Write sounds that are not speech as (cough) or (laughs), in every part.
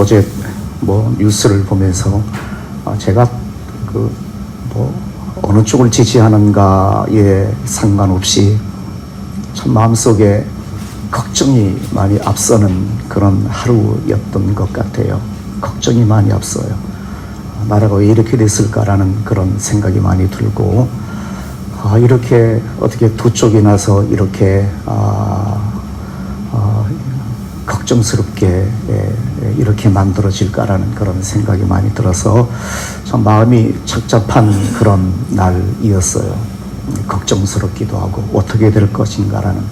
어제 뭐 뉴스를 보면서 아, 제가 그 뭐 어느 쪽을 지지하는가에 상관없이 참 마음속에 걱정이 많이 앞서는 그런 하루였던 것 같아요. 걱정이 많이 앞서요. 나라가 왜 이렇게 됐을까라는 그런 생각이 많이 들고 아, 이렇게 어떻게 두 쪽이 나서 이렇게 아, 아, 걱정스럽게 예, 예, 이렇게 만들어질까라는 그런 생각이 많이 들어서 참 마음이 착잡한 그런 날이었어요. 걱정스럽기도 하고 어떻게 될 것인가라는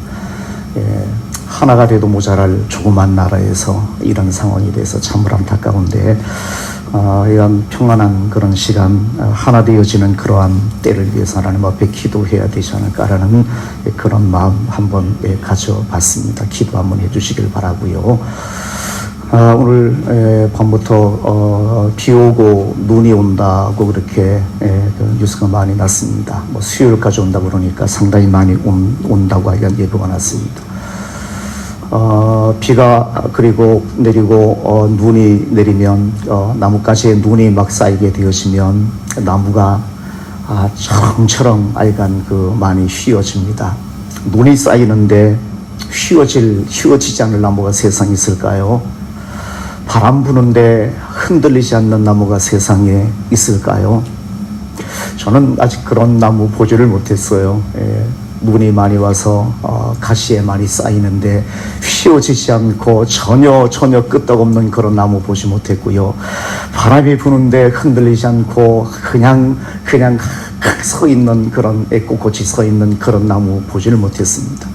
예, 하나가 돼도 모자랄 조그만 나라에서 이런 상황이 돼서 참으로 안타까운데 어, 이런 평안한 그런 시간 어, 하나 되어지는 그러한 때를 위해서 하나님 앞에 기도해야 되지 않을까라는 예, 그런 마음 한번 예, 가져봤습니다. 기도 한번 해주시길 바라고요. 아, 오늘 에, 밤부터 어, 비 오고 눈이 온다고 그렇게 에, 그 뉴스가 많이 났습니다. 뭐 수요일까지 온다 그러니까 상당히 많이 온, 온다고 하여간 예보가 났습니다. 어, 비가 그리고 내리고 어, 눈이 내리면 어, 나뭇가지에 눈이 막 쌓이게 되어지면 나무가 아, 처럼처럼 알간 그 많이 휘어집니다. 눈이 쌓이는데 휘어질 휘어지지 않을 나무가 세상에 있을까요? 바람 부는데 흔들리지 않는 나무가 세상에 있을까요? 저는 아직 그런 나무 보지를 못했어요. 예, 눈이 많이 와서 어, 가시에 많이 쌓이는데 휘어지지 않고 전혀 전혀 끄떡없는 그런 나무 보지 못했고요. 바람이 부는데 흔들리지 않고 그냥 그냥 서 있는 그런 꼿꼿이 서 있는 그런 나무 보지를 못했습니다.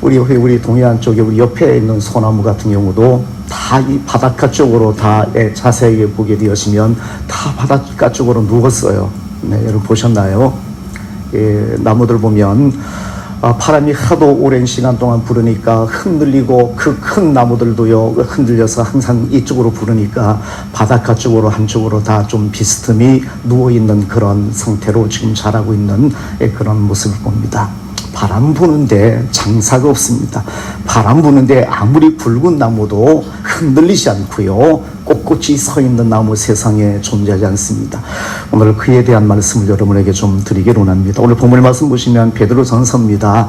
우리 우리 동해안 쪽에 우리 옆에 있는 소나무 같은 경우도 다 이 바닷가 쪽으로 다 예, 자세하게 보게 되었으면 다 바닷가 쪽으로 누웠어요. 네, 여러분 보셨나요? 예, 나무들 보면 아, 바람이 하도 오랜 시간 동안 부르니까 흔들리고 그 큰 나무들도요 흔들려서 항상 이쪽으로 부르니까 바닷가 쪽으로 한쪽으로 다 좀 비스듬히 누워 있는 그런 상태로 지금 자라고 있는 예, 그런 모습을 봅니다. 바람 부는데 장사가 없습니다. 바람 부는데 아무리 붉은 나무도 흔들리지 않고요. 꼿꼿이 서 있는 나무 세상에 존재하지 않습니다. 오늘 그에 대한 말씀을 여러분에게 좀 드리기를 원합니다. 오늘 본문 말씀 보시면 베드로 전서입니다.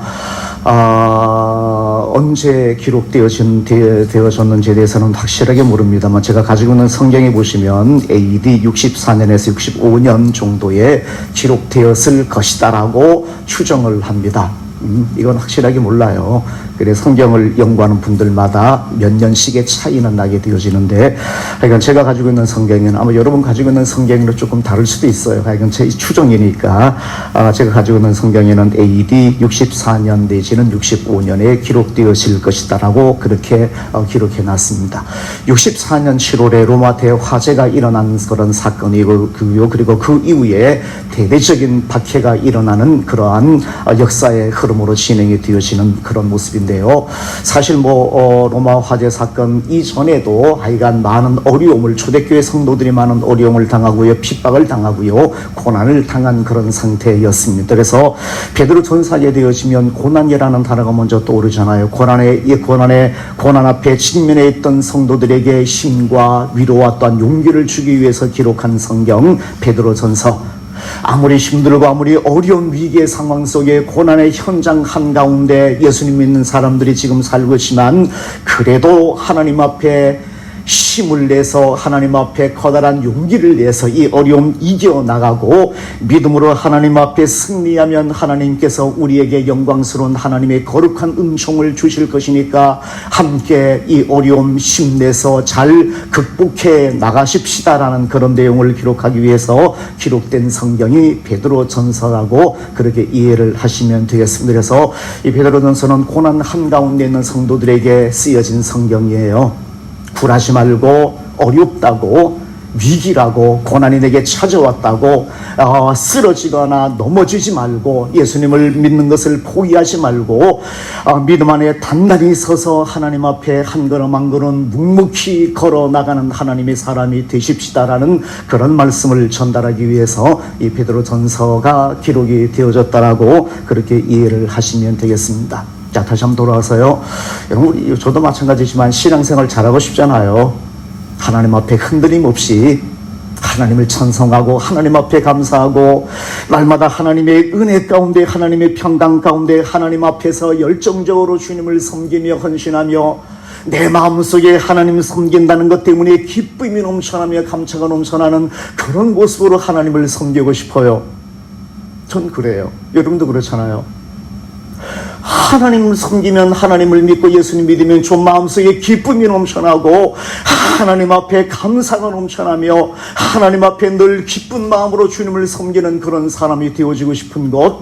아, 언제 기록되어진, 되, 되어졌는지에 대해서는 확실하게 모릅니다만 제가 가지고 있는 성경에 보시면 AD 64년에서 65년 정도에 기록되었을 것이다라고 추정을 합니다. 음, 이건 확실하게 몰라요. 그래 성경을 연구하는 분들마다 몇 년씩의 차이는 나게 되어지는데, 하여간 제가 가지고 있는 성경은 아마 여러분 가지고 있는 성경으로 조금 다를 수도 있어요. 하여간 제 추정이니까 아, 제가 가지고 있는 성경에는 AD 64년 내지는 65년에 기록되어질 것이다라고 그렇게 어, 기록해 놨습니다. 64년 7월에 로마 대화재가 일어난 그런 사건이고 그요 그리고 그 이후에 대대적인 박해가 일어나는 그러한 어, 역사의 흐름으로 진행이 되어지는 그런 모습 인데요. 사실 뭐 어, 로마 화재 사건 이전에도 하여간 많은 어려움을 초대교회 성도들이 많은 어려움을 당하고요, 핍박을 당하고요, 고난을 당한 그런 상태였습니다. 그래서 베드로 전사에 되어지면 고난이라는 단어가 먼저 떠오르잖아요. 고난의 이 고난의 고난 앞에 직면해 있던 성도들에게 힘과 위로와 또한 용기를 주기 위해서 기록한 성경 베드로 전서. 아무리 힘들고 아무리 어려운 위기의 상황 속에 고난의 현장 한가운데 예수님 믿는 사람들이 지금 살고 있지만 그래도 하나님 앞에 힘을 내서 하나님 앞에 커다란 용기를 내서 이 어려움 이겨나가고 믿음으로 하나님 앞에 승리하면 하나님께서 우리에게 영광스러운 하나님의 거룩한 은총을 주실 것이니까 함께 이 어려움 힘내서 잘 극복해 나가십시다라는 그런 내용을 기록하기 위해서 기록된 성경이 베드로 전서라고 그렇게 이해를 하시면 되겠습니다. 그래서 이 베드로 전서는 고난 한가운데 있는 성도들에게 쓰여진 성경이에요. 굴하지 말고 어렵다고 위기라고 고난이 내게 찾아왔다고 어, 쓰러지거나 넘어지지 말고 예수님을 믿는 것을 포기하지 말고 어, 믿음 안에 단단히 서서 하나님 앞에 한 걸음 한 걸음 묵묵히 걸어 나가는 하나님의 사람이 되십시다라는 그런 말씀을 전달하기 위해서 이 베드로 전서가 기록이 되어졌다라고 그렇게 이해를 하시면 되겠습니다. 자, 다시 한번 돌아와서요. 여러분, 저도 마찬가지지만 신앙생활 잘하고 싶잖아요. 하나님 앞에 흔들림 없이 하나님을 찬송하고 하나님 앞에 감사하고 날마다 하나님의 은혜 가운데 하나님의 평강 가운데 하나님 앞에서 열정적으로 주님을 섬기며 헌신하며 내 마음속에 하나님을 섬긴다는 것 때문에 기쁨이 넘쳐나며 감차가 넘쳐나는 그런 모습으로 하나님을 섬기고 싶어요. 전 그래요. 여러분도 그렇잖아요. 하나님을 섬기면 하나님을 믿고 예수님 믿으면 좀 마음속에 기쁨이 넘쳐나고 하나님 앞에 감사가 넘쳐나며 하나님 앞에 늘 기쁜 마음으로 주님을 섬기는 그런 사람이 되어지고 싶은 것,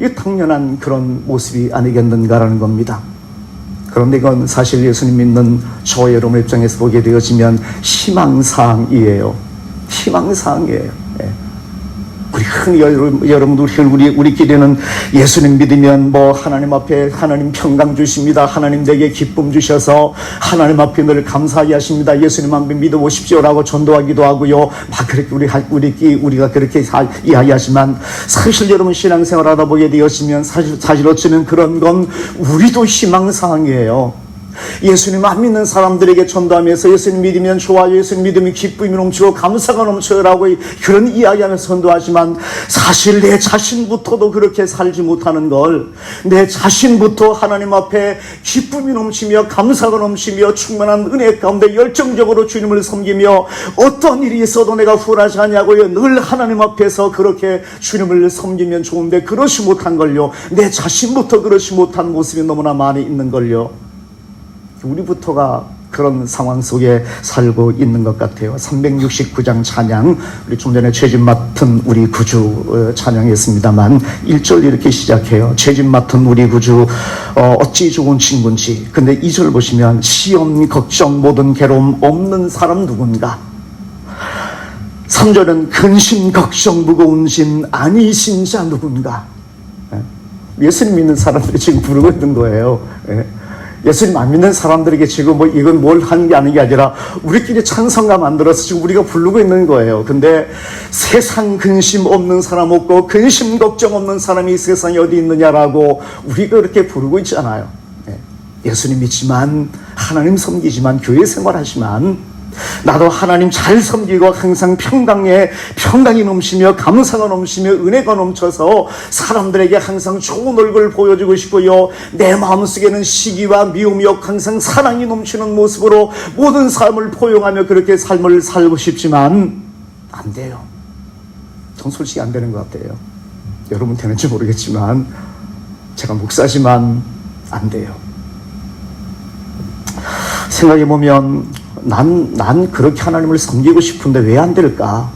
이 당연한 그런 모습이 아니겠는가라는 겁니다. 그런데 이건 사실 예수님 믿는 저 여러분 입장에서 보게 되어지면 희망사항이에요. 희망사항이에요. 예. 우리 여러분, 여러분들 우리 우리끼리는 예수님 믿으면 뭐 하나님 앞에 하나님 평강 주십니다. 하나님 내게 기쁨 주셔서 하나님 앞에 늘 감사하게 하십니다. 예수님 한번 믿어 보십시오라고 전도하기도 하고요. 막 그렇게 우리 할- 우리 우리가 그렇게 사- 이야기하지만 사실 여러분 신앙생활 하다 보게 되었으면 사실 사실 어쩌면 그런 건 우리도 희망사항이에요. 예수님 안 믿는 사람들에게 전도하면서 예수님 믿으면 좋아요, 예수님 믿으면 기쁨이 넘치고 감사가 넘쳐요라고 그런 이야기하면서 전도하지만 사실 내 자신부터도 그렇게 살지 못하는 걸 내 자신부터 하나님 앞에 기쁨이 넘치며 감사가 넘치며 충만한 은혜 가운데 열정적으로 주님을 섬기며 어떤 일이 있어도 내가 후하지 않냐고요. 늘 하나님 앞에서 그렇게 주님을 섬기면 좋은데 그렇지 못한 걸요. 내 자신부터 그렇지 못한 모습이 너무나 많이 있는 걸요. 우리부터가 그런 상황 속에 살고 있는 것 같아요. 369장 찬양, 우리 좀 전에 죄진 맡은 우리 구주 어, 찬양했습니다만 1절 이렇게 시작해요. 죄진 맡은 우리 구주 어, 어찌 좋은 친구인지. 근데 2절 보시면 시험, 걱정, 모든 괴로움 없는 사람 누군가. 3절은 근심, 걱정, 무거운 짐 아니신 자 누군가. 예? 예수님 믿는 사람들이 지금 부르고 있는 거예요. 예. 예수님 안 믿는 사람들에게 지금 뭐 이건 뭘 하는 게 아닌 게 아니라 우리끼리 찬성가 만들어서 지금 우리가 부르고 있는 거예요. 근데 세상 근심 없는 사람 없고 근심 걱정 없는 사람이 이 세상에 어디 있느냐라고 우리가 그렇게 부르고 있잖아요. 예. 예수님 믿지만 하나님 섬기지만 교회 생활하지만 나도 하나님 잘 섬기고 항상 평강에 평강이 넘치며 감사가 넘치며 은혜가 넘쳐서 사람들에게 항상 좋은 얼굴 보여주고 싶고요. 내 마음속에는 시기와 미움이 없고 항상 사랑이 넘치는 모습으로 모든 삶을 포용하며 그렇게 삶을 살고 싶지만 안 돼요. 전 솔직히 안 되는 것 같아요. 여러분 되는지 모르겠지만 제가 목사지만 안 돼요. 생각해 보면 난, 난 그렇게 하나님을 섬기고 싶은데 왜 안 될까?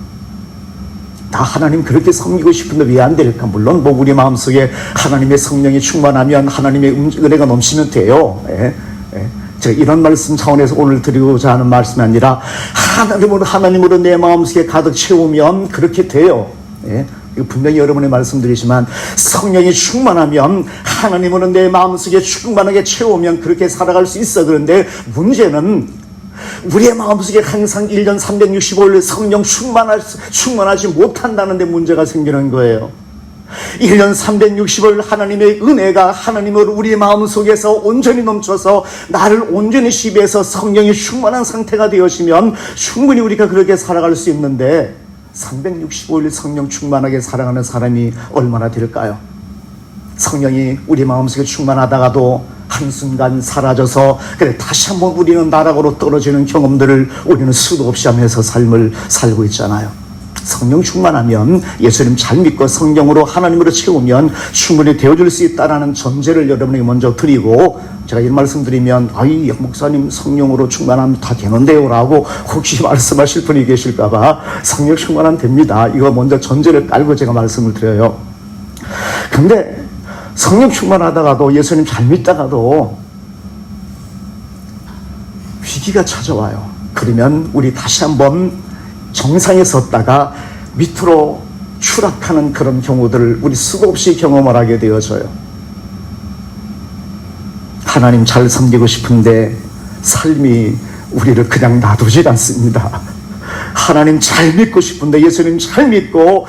나 하나님 그렇게 섬기고 싶은데 왜 안 될까? 물론 뭐 우리 마음속에 하나님의 성령이 충만하면 하나님의 음- 은혜가 넘치면 돼요. 예, 예. 제가 이런 말씀 차원에서 오늘 드리고자 하는 말씀이 아니라 하나님으로 하나님으로 내 마음속에 가득 채우면 그렇게 돼요. 예. 분명히 여러분의 말씀드리지만 성령이 충만하면 하나님으로 내 마음속에 충만하게 채우면 그렇게 살아갈 수 있어. 그런데 문제는 우리의 마음속에 항상 1년 365일 성령 충만할, 충만하지 못한다는 데 문제가 생기는 거예요. 1년 360일 하나님의 은혜가 하나님으로 우리의 마음속에서 온전히 넘쳐서 나를 온전히 시비해서 성령이 충만한 상태가 되어지면 충분히 우리가 그렇게 살아갈 수 있는데 365일 성령 충만하게 살아가는 사람이 얼마나 될까요? 성령이 우리 마음속에 충만하다가도 한순간 사라져서 그래 다시 한번 우리는 나락으로 떨어지는 경험들을 우리는 수도 없이 하면서 삶을 살고 있잖아요. 성령 충만하면 예수님 잘 믿고 성령으로 하나님으로 채우면 충분히 되어줄 수 있다라는 전제를 여러분에게 먼저 드리고 제가 이 말씀 드리면 아이 목사님 성령으로 충만하면 다 되는데요라고 혹시 (laughs) 말씀하실 분이 계실까봐 성령 충만하면 됩니다. 이거 먼저 전제를 깔고 제가 말씀을 드려요. 근데 성령 충만하다가도 예수님 잘 믿다가도 위기가 찾아와요. 그러면 우리 다시 한번 정상에 섰다가 밑으로 추락하는 그런 경우들을 우리 수도 없이 경험을 하게 되어져요. 하나님 잘 섬기고 싶은데 삶이 우리를 그냥 놔두질 않습니다. 하나님 잘 믿고 싶은데 예수님 잘 믿고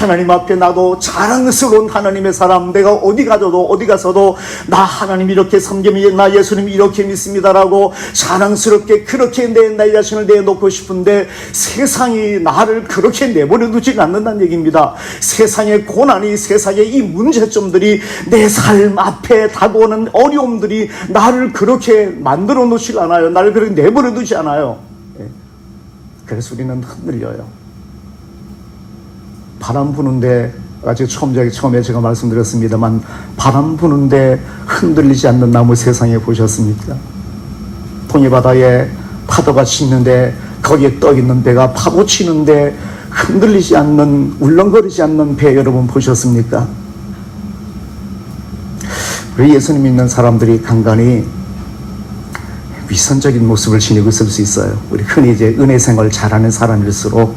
하나님 앞에 나도 자랑스러운 하나님의 사람 내가 어디 가도 어디 가서도 나 하나님 이렇게 섬기면 나 예수님 이렇게 믿습니다라고 자랑스럽게 그렇게 내 나의 자신을 내놓고 싶은데 세상이 나를 그렇게 내버려 두지 않는다는 얘기입니다. 세상의 고난이 세상의 이 문제점들이 내 삶 앞에 다가오는 어려움들이 나를 그렇게 만들어 놓지 않아요. 나를 그렇게 내버려 두지 않아요. 예. 그래서 우리는 흔들려요. 바람 부는데 아직 처음 처음에 제가 말씀드렸습니다만 바람 부는데 흔들리지 않는 나무 세상에 보셨습니까? 동해 바다에 파도가 치는데 거기에 떠 있는 배가 파도 치는데 흔들리지 않는 울렁거리지 않는 배 여러분 보셨습니까? 우리 예수님 믿는 사람들이 간간히 위선적인 모습을 지니고 있을 수 있어요. 우리 흔히 이제 은혜 생활 잘하는 사람일수록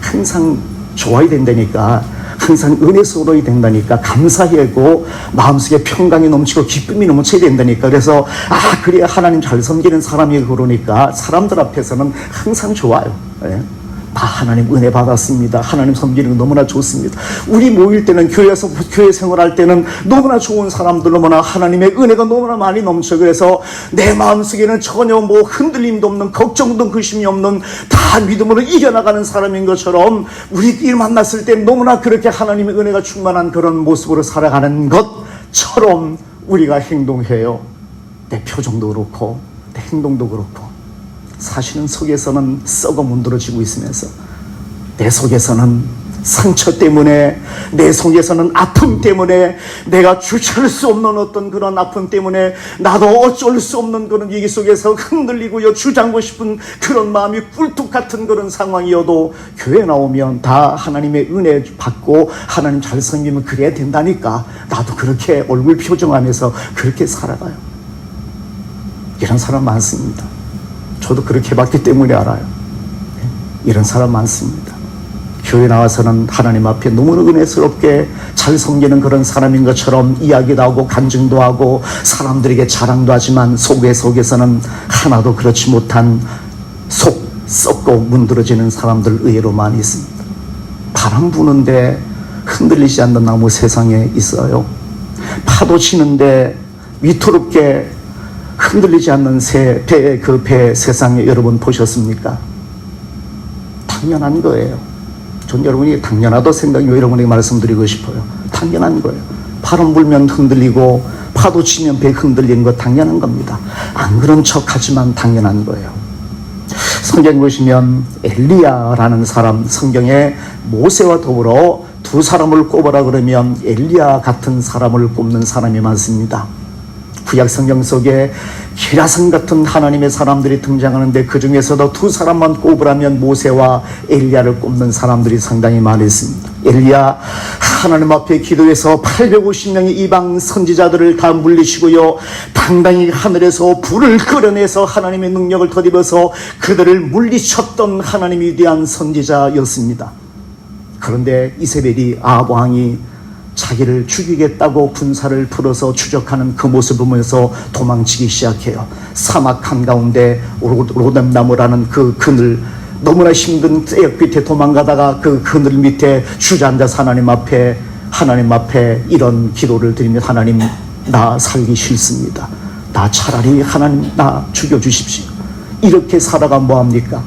항상 좋아야 된다니까 항상 은혜스러워야 된다니까 감사하고 마음속에 평강이 넘치고 기쁨이 넘쳐야 된다니까 그래서 아 그래야 하나님 잘 섬기는 사람이 그러니까 사람들 앞에서는 항상 좋아요 예. 다 하나님 은혜 받았습니다. 하나님 섬기는 거 너무나 좋습니다. 우리 모일 때는 교회에서 교회 생활할 때는 너무나 좋은 사람들 너무나 하나님의 은혜가 너무나 많이 넘쳐 그래서 내 마음속에는 전혀 뭐 흔들림도 없는 걱정도 근심이 없는 다 믿음으로 이겨나가는 사람인 것처럼 우리끼리 만났을 때 너무나 그렇게 하나님의 은혜가 충만한 그런 모습으로 살아가는 것처럼 우리가 행동해요. 내 표정도 그렇고 내 행동도 그렇고 사실은 속에서는 썩어 문드러지고 있으면서 내 속에서는 상처 때문에 내 속에서는 아픔 때문에 내가 주체할 수 없는 어떤 그런 아픔 때문에 나도 어쩔 수 없는 그런 얘기 속에서 흔들리고요 주장고 싶은 그런 마음이 꿀뚝 같은 그런 상황이어도 교회 나오면 다 하나님의 은혜 받고 하나님 잘 섬기면 그래야 된다니까 나도 그렇게 얼굴 표정하면서 그렇게 살아가요 이런 사람 많습니다 저도 그렇게 해봤기 때문에 알아요. 이런 사람 많습니다. 교회 나와서는 하나님 앞에 너무나 은혜스럽게 잘 섬기는 그런 사람인 것처럼 이야기도 하고 간증도 하고 사람들에게 자랑도 하지만 속에 속에서는 하나도 그렇지 못한 속 썩고 문드러지는 사람들 의외로 많이 있습니다. 바람 부는데 흔들리지 않는 나무 세상에 있어요. 파도 치는데 위태롭게 흔들리지 않는 새, 배, 그배 세상에 여러분 보셨습니까? 당연한 거예요. 전 여러분이 당연하다 생각이 여러분에게 말씀드리고 싶어요. 당연한 거예요. 바람 불면 흔들리고 파도 치면 배 흔들리는 거 당연한 겁니다. 안 그런 척 하지만 당연한 거예요. 성경 보시면 엘리야라는 사람 성경에 모세와 더불어 두 사람을 꼽으라 그러면 엘리야 같은 사람을 꼽는 사람이 많습니다. 구약 성경 속에 기라성 같은 하나님의 사람들이 등장하는데 그 중에서도 두 사람만 꼽으라면 모세와 엘리야를 꼽는 사람들이 상당히 많이 있습니다. 엘리야 하나님 앞에 기도해서 850명의 이방 선지자들을 다 물리시고요. 당당히 하늘에서 불을 끌어내서 하나님의 능력을 더입어서 그들을 물리쳤던 하나님이 위대한 선지자였습니다. 그런데 이세벨이 아합 왕이 자기를 죽이겠다고 군사를 풀어서 추적하는 그 모습을 보면서 도망치기 시작해요. 사막 한가운데 로뎀나무라는 그 그늘 너무나 힘든 떼역 밑에 도망가다가 그 그늘 밑에 주저앉아서 하나님 앞에 하나님 앞에 이런 기도를 드리며 하나님 나 살기 싫습니다. 나 차라리 하나님 나 죽여주십시오. 이렇게 살아가 뭐합니까?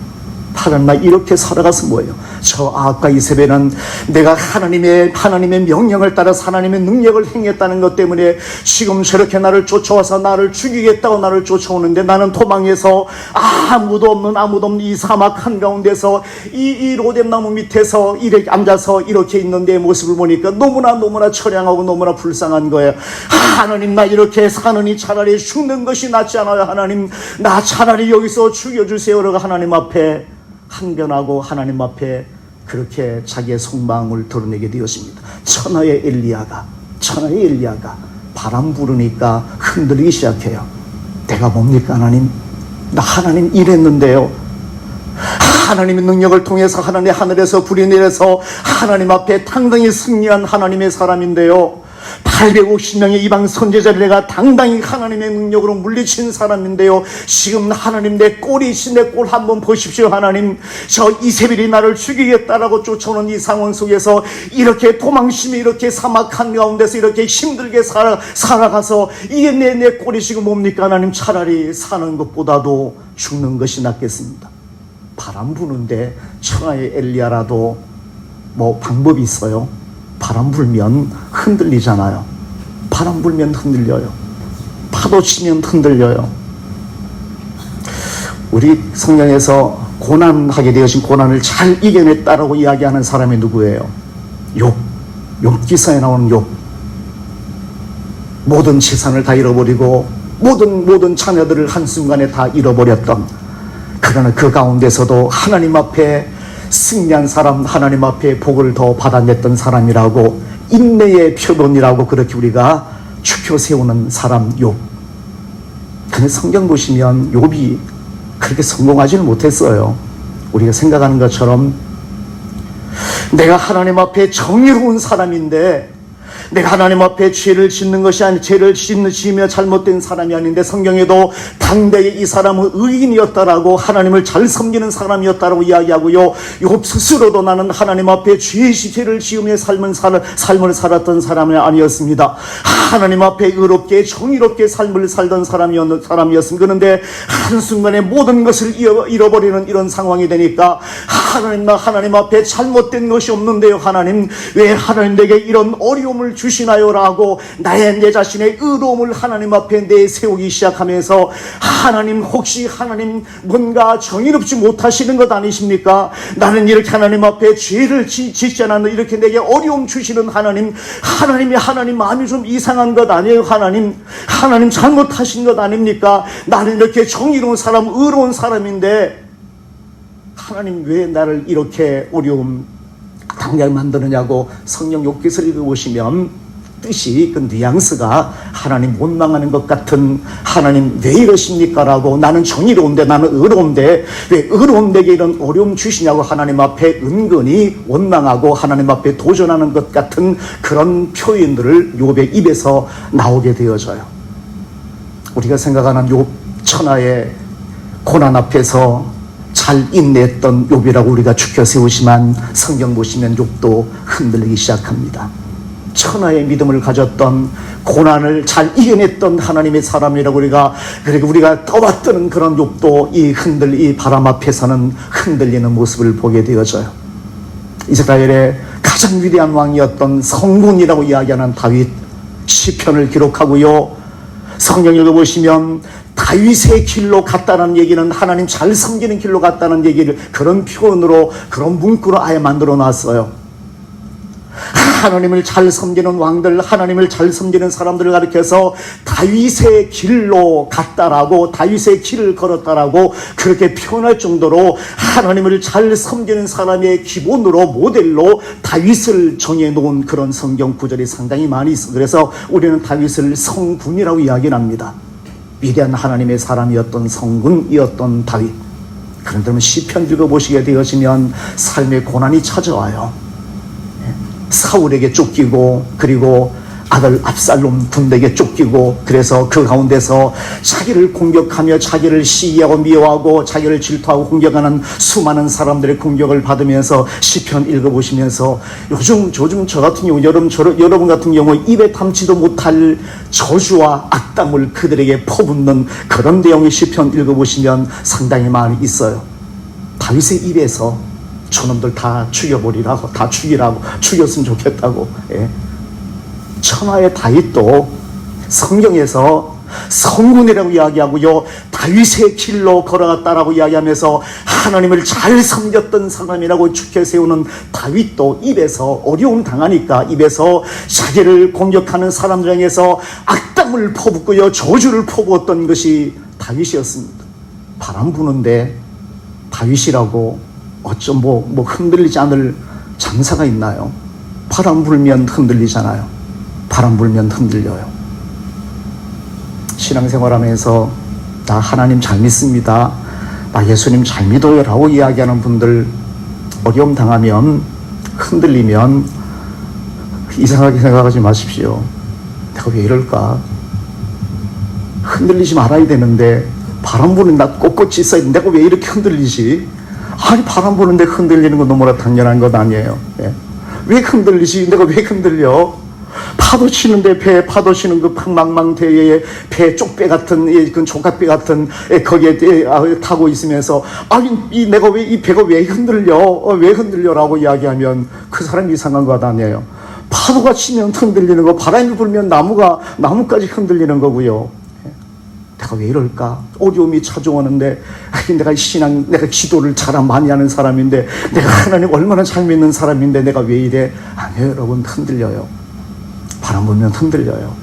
하나님 나 이렇게 살아가서 뭐예요? 저 아까 이세벨은 내가 하나님의 하나님의 명령을 따라 하나님의 능력을 행했다는 것 때문에 지금 저렇게 나를 쫓아와서 나를 죽이겠다고 나를 쫓아오는데 나는 도망해서 아무도 없는 아무도 없는 이 사막 한 가운데서 이, 이 로뎀나무 밑에서 이렇게 앉아서 이렇게 있는 내 모습을 보니까 너무나 너무나 처량하고 너무나 불쌍한 거예요. 하나님 나 이렇게 사느니 차라리 죽는 것이 낫지 않아요. 하나님 나 차라리 여기서 죽여주세요라고 하나님 앞에 항변하고 하나님 앞에 그렇게 자기의 속마음을 드러내게 되었습니다. 천하의 엘리야가 천하의 엘리야가 바람 부르니까 흔들리기 시작해요. 내가 뭡니까 하나님? 나 하나님 일했는데요. 하나님의 능력을 통해서 하나님 하늘에서 불이 내려서 하나님 앞에 당당히 승리한 하나님의 사람인데요. 850명의 이방 선제자를 내가 당당히 하나님의 능력으로 물리친 사람인데요. 지금 하나님 내 꼴이 내꼴 한번 보십시오. 하나님 저 이세벨이 나를 죽이겠다라고 쫓아오는 이 상황 속에서 이렇게 도망심이 이렇게 사막한 가운데서 이렇게 힘들게 살아, 살아가서 이게 내, 내 꼴이 지금 뭡니까? 하나님 차라리 사는 것보다도 죽는 것이 낫겠습니다. 바람 부는데 청하의 엘리야라도 뭐 방법이 있어요. 바람 불면 흔들리잖아요. 바람 불면 흔들려요. 파도 치면 흔들려요. 우리 성경에서 고난하게 되어진 고난을 잘 이겨냈다라고 이야기하는 사람이 누구예요? 욥. 욥기서에 나오는 욥. 모든 재산을 다 잃어버리고 모든 모든 자녀들을 한순간에 다 잃어버렸던 그러나 그 가운데서도 하나님 앞에 승리한 사람 하나님 앞에 복을 더 받아냈던 사람이라고 인내의 표본이라고 그렇게 우리가 추켜 세우는 사람 욥. 근데 성경 보시면 욥이 그렇게 성공하지는 못했어요. 우리가 생각하는 것처럼 내가 하나님 앞에 정의로운 사람인데 내가 하나님 앞에 죄를 짓는 것이 아니 죄를 지으며 잘못된 사람이 아닌데 성경에도 당대에 이 사람은 의인이었다라고 하나님을 잘 섬기는 사람이었다라고 이야기하고요. 욥 스스로도 나는 하나님 앞에 죄시 죄를 지으며 삶을 살 삶을 살았던 사람이 아니었습니다. 하나님 앞에 의롭게 정의롭게 삶을 살던 사람이었 사람이었습니다. 그런데 한 순간에 모든 것을 잃어- 잃어버리는 이런 상황이 되니까 하나님 나 하나님 앞에 잘못된 것이 없는데요. 하나님 왜 하나님 내게 이런 어려움을 주 시나요라고 나의 내 자신의 의로움을 하나님 앞에 내세우기 시작하면서 하나님 혹시 하나님 뭔가 정의롭지 못하시는 것 아니십니까? 나는 이렇게 하나님 앞에 죄를 지, 짓지 않았는데 이렇게 내게 어려움 주시는 하나님 하나님이 하나님 마음이 좀 이상한 것 아니에요 하나님 하나님 잘못하신 것 아닙니까? 나는 이렇게 정의로운 사람 의로운 사람인데 하나님 왜 나를 이렇게 어려움 당장 만드느냐고 성령 욕기서를 읽어보시면 뜻이 그 뉘앙스가 하나님 원망하는 것 같은 하나님 왜 이러십니까? 라고 나는 정의로운데 나는 의로운데 왜 의로운 내게 이런 어려움 주시냐고 하나님 앞에 은근히 원망하고 하나님 앞에 도전하는 것 같은 그런 표현들을 욥의 입에서 나오게 되어져요. 우리가 생각하는 욥 천하의 고난 앞에서 잘 인내했던 욥이라고 우리가 추켜 세우지만 성경 보시면 욥도 흔들리기 시작합니다. 천하의 믿음을 가졌던 고난을 잘 이겨냈던 하나님의 사람이라고 우리가 그리고 우리가 떠받드는 그런 욥도 이 흔들 이 바람 앞에서는 흔들리는 모습을 보게 되어져요. 이스라엘의 가장 위대한 왕이었던 성군이라고 이야기하는 다윗 시편을 기록하고요. 성경 읽어보시면 다윗의 길로 갔다는 얘기는 하나님 잘 섬기는 길로 갔다는 얘기를 그런 표현으로 그런 문구로 아예 만들어 놨어요. 하나님을 잘 섬기는 왕들, 하나님을 잘 섬기는 사람들을 가리켜서 다윗의 길로 갔다라고 다윗의 길을 걸었다라고 그렇게 표현할 정도로 하나님을 잘 섬기는 사람의 기본으로 모델로 다윗을 정해 놓은 그런 성경 구절이 상당히 많이 있어. 그래서 우리는 다윗을 성군이라고 이야기합니다. 위대한 하나님의 사람이었던 성군이었던 다윗. 그런데 시편 읽어보시게 되어지면 삶의 고난이 찾아와요. 사울에게 쫓기고 그리고 아들 압살롬 군대에게 쫓기고 그래서 그 가운데서 자기를 공격하며 자기를 시기하고 미워하고 자기를 질투하고 공격하는 수많은 사람들의 공격을 받으면서 시편 읽어보시면서 요즘 요즘 저 같은 경우 여러분 저, 여러분 같은 경우 입에 담지도 못할 저주와 악담을 그들에게 퍼붓는 그런 내용의 시편 읽어보시면 상당히 많이 있어요. 다윗의 입에서 저놈들 다 죽여버리라고 다 죽이라고 죽였으면 좋겠다고 예. 천하의 다윗도 성경에서 성군이라고 이야기하고요 다윗의 길로 걸어갔다라고 이야기하면서 하나님을 잘 섬겼던 사람이라고 축해 세우는 다윗도 입에서 어려움 당하니까 입에서 자기를 공격하는 사람들 향해서 악담을 퍼붓고요 저주를 퍼부었던 것이 다윗이었습니다 바람 부는데 다윗이라고 어쩜 뭐, 뭐 흔들리지 않을 장사가 있나요? 바람 불면 흔들리잖아요. 바람 불면 흔들려요. 신앙생활하면서 나 하나님 잘 믿습니다. 나 예수님 잘 믿어요. 라고 이야기하는 분들 어려움 당하면 흔들리면 이상하게 생각하지 마십시오. 내가 왜 이럴까? 흔들리지 말아야 되는데 바람 부는다 꼿꼿이 있어야 돼. 내가 왜 이렇게 흔들리지? 아니 바람 부는데 흔들리는 건 너무나 당연한 것 아니에요. 예. 왜 흔들리지? 내가 왜 흔들려? 파도 치는데 배 파도 치는 그 망망대해에 배 쪽배 같은 예, 그 조각배 같은 예, 거기에 예, 아, 타고 있으면서 아니 이 내가 왜 이 배가 왜 흔들려? 어, 왜 흔들려라고 이야기하면 그 사람 이상한 것 아니에요. 파도가 치면 흔들리는 거, 바람이 불면 나무가 나무까지 흔들리는 거고요. 내가 왜 이럴까? 어려움이 찾아오는데 내가 신앙, 내가 기도를 잘 많이 하는 사람인데 내가 하나님 얼마나 잘 믿는 사람인데 내가 왜 이래? 아니에요 여러분 흔들려요. 바람 불면 흔들려요.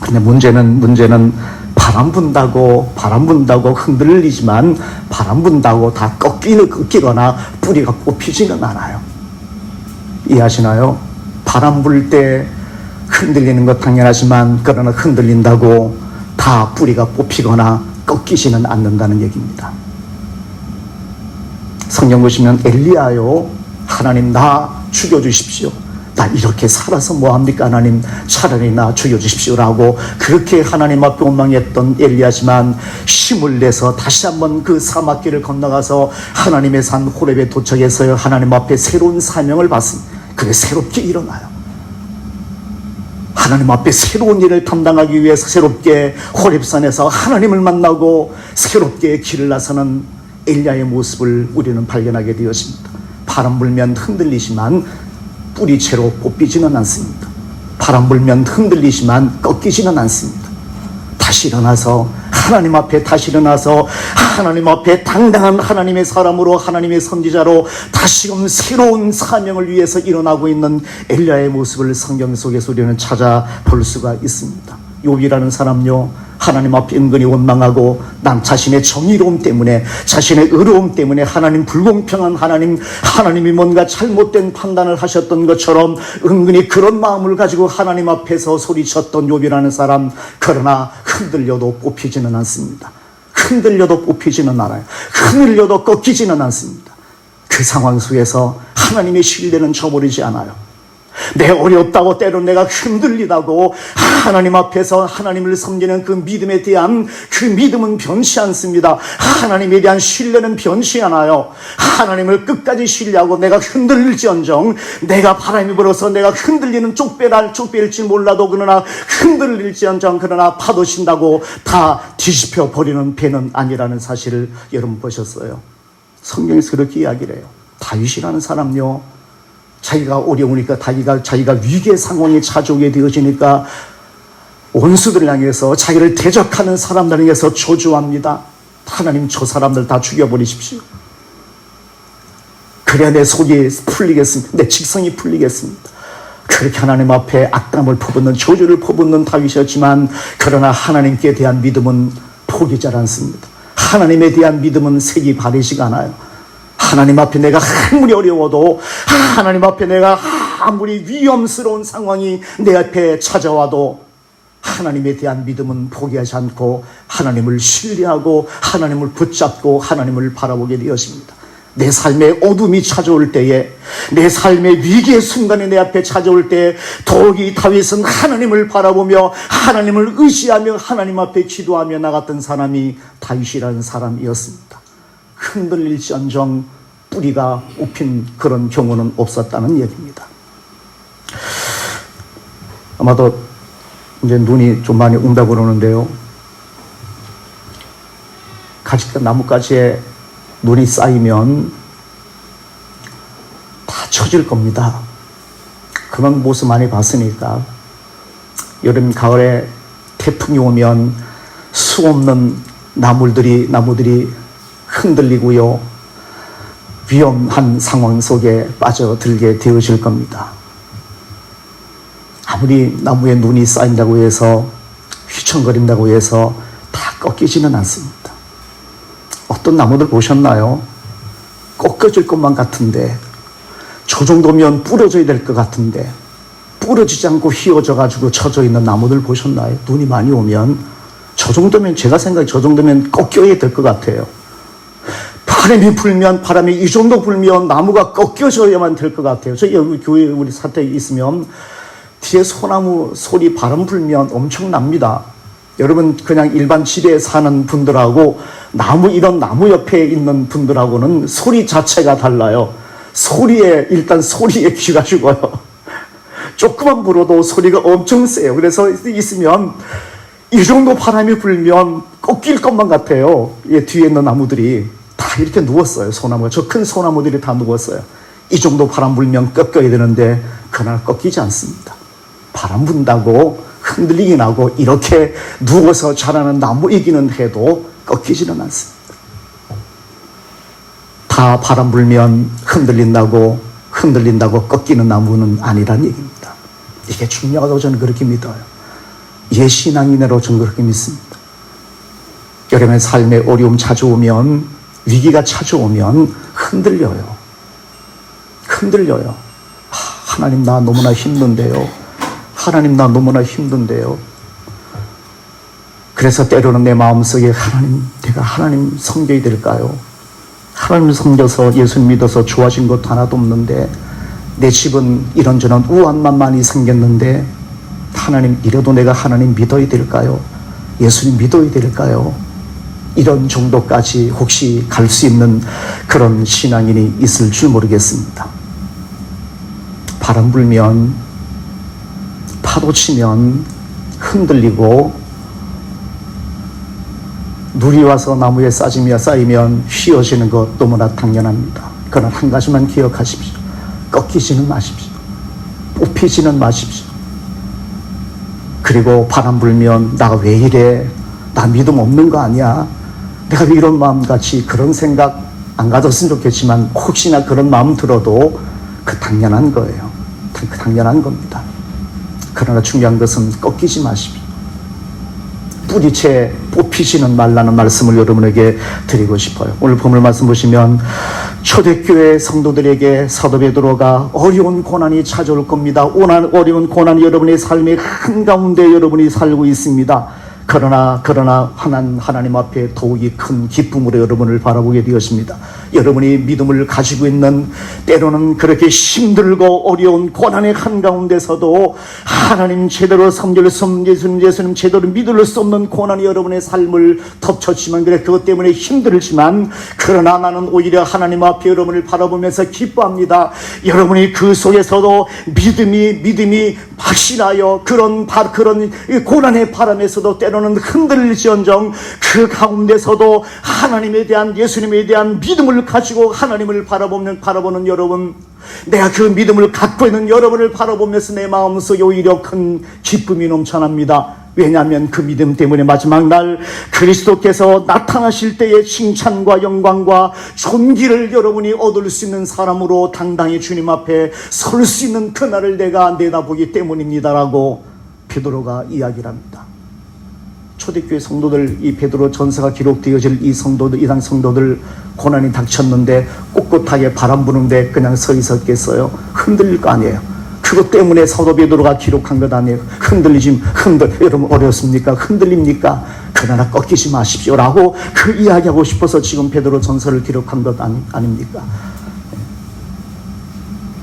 근데 문제는 문제는 바람 분다고 바람 분다고 흔들리지만 바람 분다고 다 꺾이는 꺾이거나 뿌리가 뽑히지는 않아요. 이해하시나요? 바람 불 때 흔들리는 것 당연하지만 그러나 흔들린다고 다 뿌리가 뽑히거나 꺾이지는 않는다는 얘기입니다. 성경 보시면 엘리야요 하나님 나 죽여 주십시오. 나 이렇게 살아서 뭐합니까 하나님 차라리 나 죽여주십시오라고 그렇게 하나님 앞에 원망했던 엘리야지만 힘을 내서 다시 한번 그 사막길을 건너가서 하나님의 산 호렙에 도착해서 하나님 앞에 새로운 사명을 받습니다. 그게 새롭게 일어나요. 하나님 앞에 새로운 일을 감당하기 위해서 새롭게 호렙산에서 하나님을 만나고 새롭게 길을 나서는 엘리야의 모습을 우리는 발견하게 되었습니다. 바람 불면 흔들리지만 뿌리채로 뽑히지는 않습니다. 바람 불면 흔들리지만 꺾이지는 않습니다. 다시 일어나서 하나님 앞에 다시 일어나서 하나님 앞에 당당한 하나님의 사람으로 하나님의 선지자로 다시금 새로운 사명을 위해서 일어나고 있는 엘리야의 모습을 성경 속에서 우리는 찾아 볼 수가 있습니다. 욥이라는 사람요 하나님 앞에 은근히 원망하고 남 자신의 정의로움 때문에 자신의 의로움 때문에 하나님 불공평한 하나님 하나님이 뭔가 잘못된 판단을 하셨던 것처럼 은근히 그런 마음을 가지고 하나님 앞에서 소리쳤던 욥이라는 사람 그러나 흔들려도 뽑히지는 않습니다. 흔들려도 뽑히지는 않아요. 흔들려도 꺾이지는 않습니다. 그 상황 속에서 하나님의 신뢰는 저버리지 않아요. 내 어렵다고 때로 내가 흔들리다고 하나님 앞에서 하나님을 섬기는 그 믿음에 대한 그 믿음은 변치 않습니다. 하나님에 대한 신뢰는 변치 않아요. 하나님을 끝까지 신뢰하고 내가 흔들릴지언정 내가 바람이 불어서 내가 흔들리는 쪽배랄 쪽배일지 몰라도 그러나 흔들릴지언정 그러나 파도 친다고 다 뒤집혀 버리는 배는 아니라는 사실을 여러분 보셨어요. 성경에서 그렇게 이야기를 해요. 다윗이라는 사람요. 자기가 어려우니까 자기가 자기가 위기의 상황이 찾아오게 되어지니까 원수들을 향해서 자기를 대적하는 사람들 향해서 저주합니다. 하나님 저 사람들 다 죽여버리십시오. 그래야 내 속이 풀리겠습니다. 내 직성이 풀리겠습니다. 그렇게 하나님 앞에 악담을 퍼붓는 저주를 퍼붓는 다윗이었지만 그러나 하나님께 대한 믿음은 포기지 않습니다. 하나님에 대한 믿음은 색이 바르지가 않아요. 하나님 앞에 내가 아무리 어려워도 하나님 앞에 내가 아무리 위험스러운 상황이 내 앞에 찾아와도 하나님에 대한 믿음은 포기하지 않고 하나님을 신뢰하고 하나님을 붙잡고 하나님을 바라보게 되었습니다. 내 삶의 어둠이 찾아올 때에 내 삶의 위기의 순간이 내 앞에 찾아올 때 더욱이 다윗은 하나님을 바라보며 하나님을 의지하며 하나님 앞에 기도하며 나갔던 사람이 다윗이라는 사람이었습니다. 흔들릴지언정 뿌리가 뽑힌 그런 경우는 없었다는 얘기입니다. 아마도 이제 눈이 좀 많이 온다 그러는데요. 가지가 나뭇가지에 눈이 쌓이면 다 처질 겁니다. 그런 모습 많이 봤으니까 여름 가을에 태풍이 오면 수 없는 나물들이 나무들이 흔들리고요. 위험한 상황 속에 빠져들게 되어질 겁니다. 아무리 나무에 눈이 쌓인다고 해서 휘청거린다고 해서 다 꺾이지는 않습니다. 어떤 나무들 보셨나요? 꺾여질 것만 같은데 저 정도면 부러져야 될 것 같은데 부러지지 않고 휘어져 가지고 쳐져 있는 나무들 보셨나요? 눈이 많이 오면 저 정도면 제가 생각에 저 정도면 꺾여야 될 것 같아요. 바람이 불면 바람이 이 정도 불면 나무가 꺾여져야만 될 것 같아요. 저희 여기 교회 우리 사택 있으면 뒤에 소나무 소리 바람 불면 엄청납니다. 여러분 그냥 일반 집에 사는 분들하고 나무 이런 나무 옆에 있는 분들하고는 소리 자체가 달라요. 소리에 일단 소리에 귀가 죽어요. (laughs) 조금만 불어도 소리가 엄청 세요. 그래서 있으면 이 정도 바람이 불면 꺾일 것만 같아요. 이 뒤에 있는 나무들이 다 이렇게 누웠어요. 소나무가 저 큰 소나무들이 다 누웠어요. 이 정도 바람 불면 꺾여야 되는데 그날 꺾이지 않습니다. 바람 분다고 흔들리긴 하고 이렇게 누워서 자라는 나무이기는 해도 꺾이지는 않습니다. 다 바람 불면 흔들린다고 흔들린다고 꺾이는 나무는 아니란 얘기입니다. 이게 중요하다고 저는 그렇게 믿어요. 예신앙인으로 저는 그렇게 믿습니다. 여러분의 삶에 어려움 찾아오면 위기가 찾아오면 흔들려요. 흔들려요. 하, 하나님 나 너무나 힘든데요. 하나님 나 너무나 힘든데요. 그래서 때로는 내 마음속에 하나님 내가 하나님 섬겨야 될까요? 하나님 섬겨서 예수님 믿어서 좋아진 것도 하나도 없는데 내 집은 이런저런 우한만 많이 생겼는데 하나님 이래도 내가 하나님 믿어야 될까요? 예수님 믿어야 될까요? 이런 정도까지 혹시 갈 수 있는 그런 신앙인이 있을 줄 모르겠습니다. 바람 불면 파도 치면 흔들리고 눈이 와서 나무에 쌓이며 쌓이면 휘어지는 것 너무나 당연합니다. 그러나 한 가지만 기억하십시오. 꺾이지는 마십시오. 뽑히지는 마십시오. 그리고 바람 불면 나 왜 이래? 나 믿음 없는 거 아니야? 내가 왜 이런 마음 같이 그런 생각 안 가졌으면 좋겠지만 혹시나 그런 마음 들어도 그 당연한 거예요. 그 당연한 겁니다. 그러나 중요한 것은 꺾이지 마십시오. 뿌리채 뽑히지는 말라는 말씀을 여러분에게 드리고 싶어요. 오늘 본문 말씀 보시면 초대교회 성도들에게 사도 베드로가 어려운 고난이 찾아올 겁니다. 오난 어려운 고난이 여러분의 삶의 한 가운데 여러분이 살고 있습니다. 그러나 그러나 하나님, 하나님 앞에 더욱이 큰 기쁨으로 여러분을 바라보게 되었습니다. 여러분이 믿음을 가지고 있는 때로는 그렇게 힘들고 어려운 고난의 한가운데서도 하나님 제대로 섬길 수 없는 예수님 예수님 제대로 믿을 수 없는 고난이 여러분의 삶을 덮쳤지만 그래 그것 때문에 힘들지만 그러나 나는 오히려 하나님 앞에 여러분을 바라보면서 기뻐합니다. 여러분이 그 속에서도 믿음이 믿음이 확실하여 그런 바, 그런 고난의 바람에서도 때로는 흔들릴지언정 그 가운데서도 하나님에 대한 예수님에 대한 믿음을 가지고 하나님을 바라보는 바라보는 여러분 내가 그 믿음을 갖고 있는 여러분을 바라보면서 내 마음속에 오히려 큰 기쁨이 넘쳐납니다. 왜냐하면 그 믿음 때문에 마지막 날 그리스도께서 나타나실 때의 칭찬과 영광과 존귀를 여러분이 얻을 수 있는 사람으로 당당히 주님 앞에 설 수 있는 그날을 내가 내다보기 때문입니다라고 베드로가 이야기를 합니다. 초대교회 성도들 이 베드로 전서가 기록되어질 이 성도들 이당 성도들 고난이 닥쳤는데 꼿꼿하게 바람 부는데 그냥 서 있었겠어요? 흔들릴 거 아니에요. 그것 때문에 사도 베드로가 기록한 것 아니에요. 흔들리지 흔들 여러분 어렵습니까? 흔들립니까? 그러나 꺾이지 마십시오라고 그 이야기하고 싶어서 지금 베드로 전서를 기록한 것 아니, 아닙니까?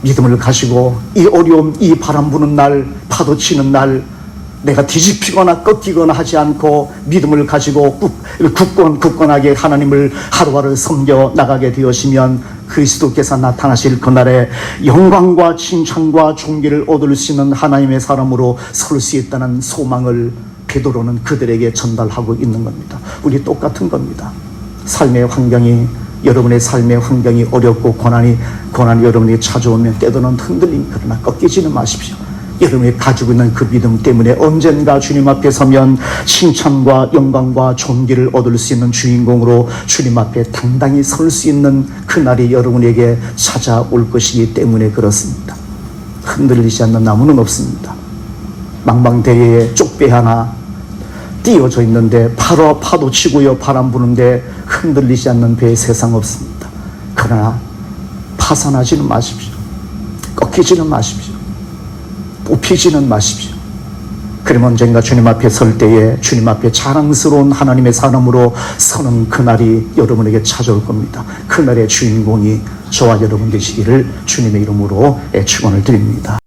믿음을 가지고 이 어려움, 이 바람 부는 날, 파도 치는 날, 내가 뒤집히거나 꺾이거나 하지 않고 믿음을 가지고 굳, 굳건, 굳건하게 하나님을 하루하루 섬겨 나가게 되어지면 그리스도께서 나타나실 그날에 영광과 칭찬과 존귀를 얻을 수 있는 하나님의 사람으로 설 수 있다는 소망을 베드로는 그들에게 전달하고 있는 겁니다. 우리 똑같은 겁니다. 삶의 환경이 여러분의 삶의 환경이 어렵고 고난이 고난이 여러분에게 찾아오면 때로는 흔들림 그러나 꺾이지는 마십시오. 여러분이 가지고 있는 그 믿음 때문에 언젠가 주님 앞에 서면 칭찬과 영광과 존귀를 얻을 수 있는 주인공으로 주님 앞에 당당히 설 수 있는 그날이 여러분에게 찾아올 것이기 때문에 그렇습니다. 흔들리지 않는 나무는 없습니다. 망망대해에 쪽배 하나 띄어져 있는데 파도 파도 치고요 바람 부는데 흔들리지 않는 배에 세상 없습니다. 그러나 파산하지는 마십시오. 꺾이지는 마십시오. 뽑히지는 마십시오. 그러면 언젠가 주님 앞에 설 때에 주님 앞에 자랑스러운 하나님의 사람으로 서는 그날이 여러분에게 찾아올 겁니다. 그날의 주인공이 저와 여러분 되시기를 주님의 이름으로 축원을 드립니다.